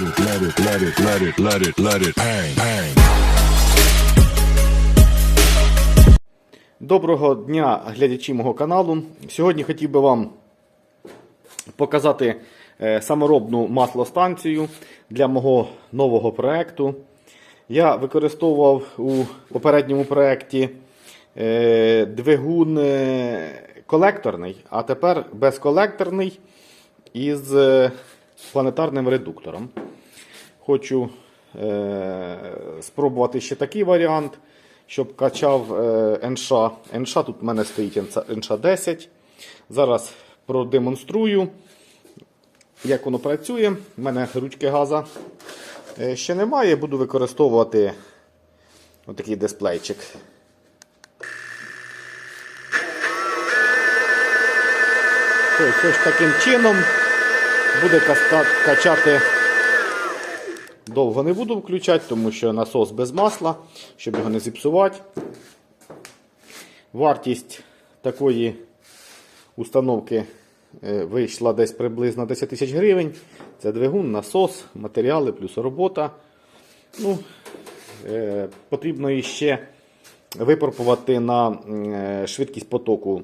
let it, let it, let it, let it, let it bang, bang. Доброго дня, глядачі мого каналу. Сьогодні хотів би вам показати е, саморобну маслостанцію для мого нового проекту. Я використовував у попередньому проєкті е, двигун е, колекторний, а тепер безколекторний із планетарним редуктором. Хочу е, спробувати ще такий варіант, щоб качав е, НШ. НШ тут в мене стоїть НШ 10. Зараз продемонструю, як воно працює. У мене ручки газа е, ще немає. Буду використовувати отакий дисплейчик. Ось таким чином буде качати. Довго не буду включати, тому що насос без масла, щоб його не зіпсувати. Вартість такої установки е, вийшла десь приблизно 10 тисяч гривень. Це двигун, насос, матеріали плюс робота. Ну, е, потрібно іще випробувати на е, швидкість потоку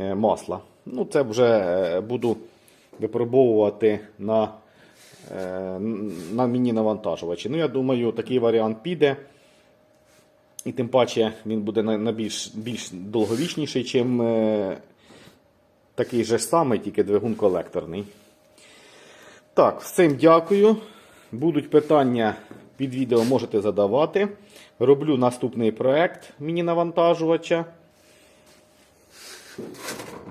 е, масла. Ну, це вже буду випробовувати на, на міні-навантажувачі. Ну, я думаю, такий варіант піде. І тим паче він буде на, на більш, довговічніший, чим е, такий же самий, тільки двигун колекторний. Так, всім дякую. Будуть питання під відео можете задавати. Роблю наступний проект міні-навантажувача.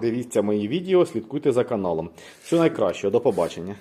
Дивіться мої відео, слідкуйте за каналом. Всього найкращого, до побачення.